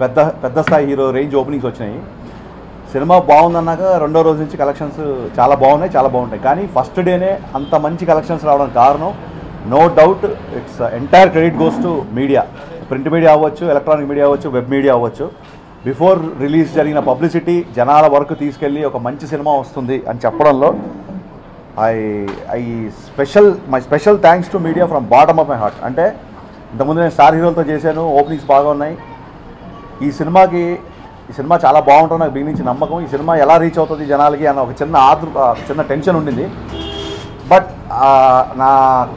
పెద్ద పెద్ద స్థాయి హీరో రేంజ్ ఓపెనింగ్స్ వచ్చినాయి. సినిమా బాగుందన్నాక రెండో రోజు నుంచి కలెక్షన్స్ చాలా బాగున్నాయి చాలా బాగుంటాయి. కానీ ఫస్ట్ డేనే అంత మంచి కలెక్షన్స్ రావడానికి కారణం no doubt it's entire credit goes to media. Print media అవ్వచ్చు ఎలక్ట్రానిక్ మీడియా అవ్వచ్చు వెబ్ మీడియా అవ్వచ్చు. బిఫోర్ రిలీజ్ జరిగిన పబ్లిసిటీ జనాల వరకు తీసుకెళ్ళి ఒక మంచి సినిమా వస్తుంది అని చెప్పడంలో I I special my special thanks to media from bottom of my heart. అంటే ఇంతకుముందు నేను స్టార్ హీరోలతో చేశాను ఓపెనింగ్స్ బాగా ఉన్నాయి. ఈ సినిమాకి ఈ సినిమా చాలా బాగుంటుంది నాకు బిగినించి నమ్మకం. ఈ సినిమా ఎలా రీచ్ అవుతుంది జనాలకి అన్న ఒక చిన్న ఆదృ చిన్న టెన్షన్ ఉండింది. బట్ నా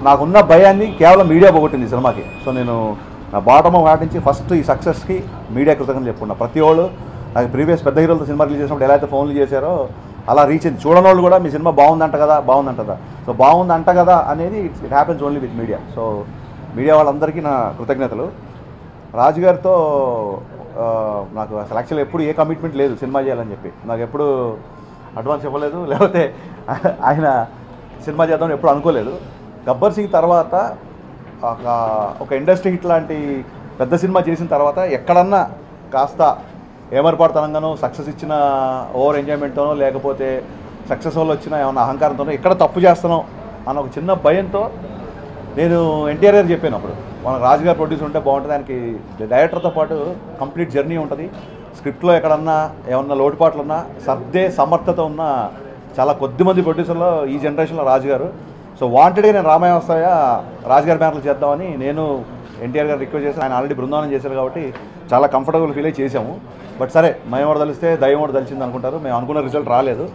నాకున్న భయాన్ని కేవలం మీడియా పోగొట్టింది ఈ సినిమాకి. సో నేను నా బాటమ్ వాటించి ఫస్ట్ ఈ సక్సెస్కి మీడియా కృతజ్ఞతలు చెప్పుకున్నా ప్రతి వాళ్ళు నాకు ప్రీవియస్ పెద్ద హీరోలతో సినిమా రిలీజ్ చేసినప్పుడు ఎలా అయితే ఫోన్లు చేశారో అలా రీచ్ అయింది. చూడని వాళ్ళు కూడా మీ సినిమా బాగుందంట కదా బాగుందంట కదా. సో బాగుందంట కదా అనేది it's it happens only with media so media వాళ్ళందరికీ నా కృతజ్ఞతలు. రాజు గారితో నాకు అసలు యాక్చువల్ ఎప్పుడు ఏ కమిట్మెంట్ లేదు సినిమా చేయాలని చెప్పి. నాకు ఎప్పుడు అడ్వాన్స్ ఇవ్వలేదు లేకపోతే ఆయన సినిమా చేద్దామని ఎప్పుడు అనుకోలేదు. గబ్బర్ సింగ్ తర్వాత ఒక ఒక ఇండస్ట్రీ హిట్ లాంటి పెద్ద సినిమా చేసిన తర్వాత ఎక్కడన్నా కాస్త ఏమరపాటుతనంగానో సక్సెస్ ఇచ్చిన ఓవర్ ఎంజాయ్మెంట్తోనో లేకపోతే సక్సెస్ వల్ల వచ్చిన ఏమైనా అహంకారంతోనో ఎక్కడ తప్పు చేస్తానో అన్న ఒక చిన్న భయంతో నేను ఎన్టీఆర్ గారు చెప్పాను అప్పుడు మన రాజుగారు ప్రొడ్యూస్ ఉంటే బాగుంటుంది దానికి డైరెక్టర్తో పాటు కంప్లీట్ జర్నీ ఉంటుంది. స్క్రిప్ట్లో ఎక్కడన్నా ఏమన్నా లోటుపాట్లు ఉన్నా సర్దే సమర్థత ఉన్న చాలా కొద్ది మంది ప్రొడ్యూసర్లో ఈ జనరేషన్లో రాజుగారు. సో వాంటెడ్గా నేను రామాయ వస్తాయ రాజుగారి బ్యానర్లు చేద్దామని నేను ఎన్టీఆర్ గారు రిక్వెస్ట్ చేసి ఆయన ఆల్రెడీ బృందావనం చేశారు కాబట్టి చాలా కంఫర్టబుల్ ఫీల్ అయ్యి చేసాము బట్ సరే మేము కూడా తెలిస్తే దయ్యం కూడా తెలిసింది అనుకుంటారు. మేము అనుకున్న రిజల్ట్ రాలేదు.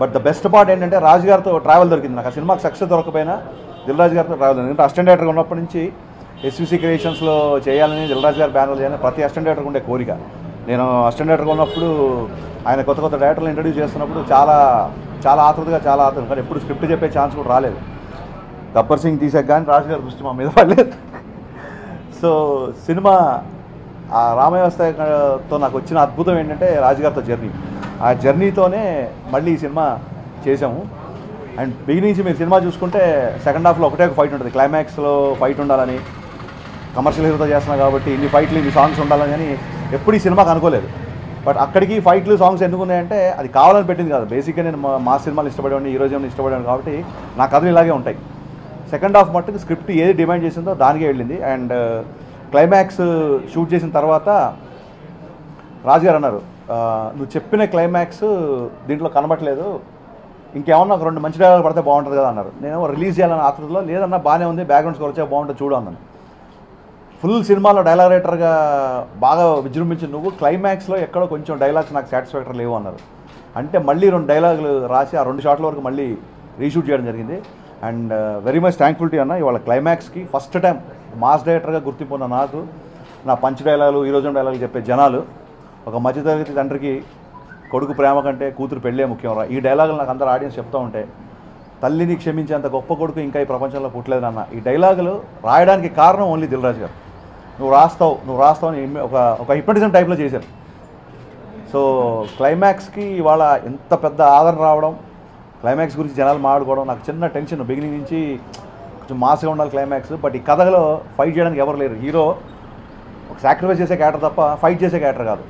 బట్ ద బెస్ట్ పార్ట్ ఏంటంటే రాజుగారితో ట్రావెల్ దొరికింది. నాకు ఆ సినిమాకి సక్సెస్ దొరకపోయినా దిల్రాజు గారితో రావాలి. ఎందుకంటే అసిస్టెంట్ డైరెక్టర్ ఉన్నప్పటి నుంచి ఎస్విసి క్రియేషన్స్లో చేయాలని దిల్రాజు గారు బ్యానర్ చేయాలని ప్రతి అసిస్టెంట్ డైరెక్టర్ ఉండే కోరిక. నేను అసిస్టెంట్ డైరెక్టర్గా ఉన్నప్పుడు ఆయన కొత్త కొత్త డైరెక్టర్లు ఇంట్రడ్యూస్ చేస్తున్నప్పుడు చాలా చాలా ఆతృతగా చాలా ఆతృత కానీ ఎప్పుడు స్క్రిప్ట్ చెప్పే ఛాన్స్ కూడా రాలేదు. గబ్బర్ సింగ్ తీసాక కానీ రాజు గారి దృష్టి మా మీద పడలేదు. సో సినిమా ఆ రామవ్యవస్థతో నాకు వచ్చిన అద్భుతం ఏంటంటే రాజుగారితో జర్నీ. ఆ జర్నీతోనే మళ్ళీ ఈ సినిమా చేసాము అండ్ బిగినింగ్ నుంచి మీరు సినిమా చూసుకుంటే సెకండ్ హాఫ్లో ఒకటే ఒక ఫైట్ ఉంటుంది. క్లైమాక్స్లో ఫైట్ ఉండాలని కమర్షియల్ హీరోతో చేస్తున్నా కాబట్టి ఇన్ని ఫైట్లు ఇన్ని సాంగ్స్ ఉండాలని కానీ ఎప్పుడు ఈ సినిమాకి అనుకోలేదు. బట్ అక్కడికి ఫైట్లు సాంగ్స్ ఎందుకున్నాయంటే అది కావాలని పెట్టింది కాదు. బేసిక్గా నేను మా- సినిమాలు ఇష్టపడేవాడిని హీరోజం ఇష్టపడేవాడిని కాబట్టి నా కథలు ఇలాగే ఉంటాయి. సెకండ్ హాఫ్ మట్టుకు స్క్రిప్ట్ ఏది డిమాండ్ చేసిందో దానికే వెళ్ళింది. అండ్ క్లైమాక్స్ షూట్ చేసిన తర్వాత రాజుగారు అన్నారు నువ్వు చెప్పిన క్లైమాక్స్ దీంట్లో కనబట్లేదు ఇంకేమన్నా ఒక రెండు మంచి డైలాగ్ పడితే బాగుంటుంది కదా అన్నారు. నేను రిలీజ్ చేయాలని ఆతృతలో లేదన్నా బాగానే ఉంది బ్యాక్గ్రౌండ్ స్కోర్ వచ్చే బాగుంటుంది చూడు అన్నాను. ఫుల్ సినిమాలో డైలాగ్ రైటర్గా బాగా విజృంభించిన నువ్వు క్లైమాక్స్లో ఎక్కడో కొంచెం డైలాగ్స్ నాకు సాటిస్ఫాక్టరీ లేవు అన్నారు. అంటే మళ్ళీ రెండు డైలాగులు రాసి ఆ రెండు షాట్ల వరకు మళ్ళీ రీషూట్ చేయడం జరిగింది. అండ్ వెరీ మచ్ థ్యాంక్ఫుల్టీ అన్న ఇవాళ క్లైమాక్స్కి ఫస్ట్ టైం మాస్ డైరెక్టర్గా గుర్తింపు ఉన్న నాకు నా పంచ్ డైలాగులు ఈరోజు డైలాగులు చెప్పే జనాలు ఒక మధ్యతరగతి తండ్రికి కొడుకు ప్రేమ కంటే కూతురు పెళ్ళే ముఖ్యం రా. ఈ డైలాగులు నాకు అందరు ఆడియన్స్ చెప్తూ ఉంటే తల్లిని క్షమించేంత గొప్ప కొడుకు ఇంకా ఈ ప్రపంచంలో పుట్టలేదు అన్న ఈ డైలాగులు రాయడానికి కారణం ఓన్లీ దిల్రాజ్ గారు. నువ్వు రాస్తావు నువ్వు రాస్తావు అని ఒక ఒక హిప్నటిజం టైప్లో చేశారు. సో క్లైమాక్స్కి ఇవాళ ఎంత పెద్ద ఆదరణ రావడం క్లైమాక్స్ గురించి జనాలు మాట్లాడుకోవడం నాకు చిన్న టెన్షన్ బిగినింగ్ నుంచి కొంచెం మాస్గా ఉండాలి క్లైమాక్స్ బట్ ఈ కథలో ఫైట్ చేయడానికి ఎవరు లేరు. హీరో ఒక సాక్రిఫైస్ చేసే క్యారెక్టర్ తప్ప ఫైట్ చేసే క్యారెక్టర్ కాదు.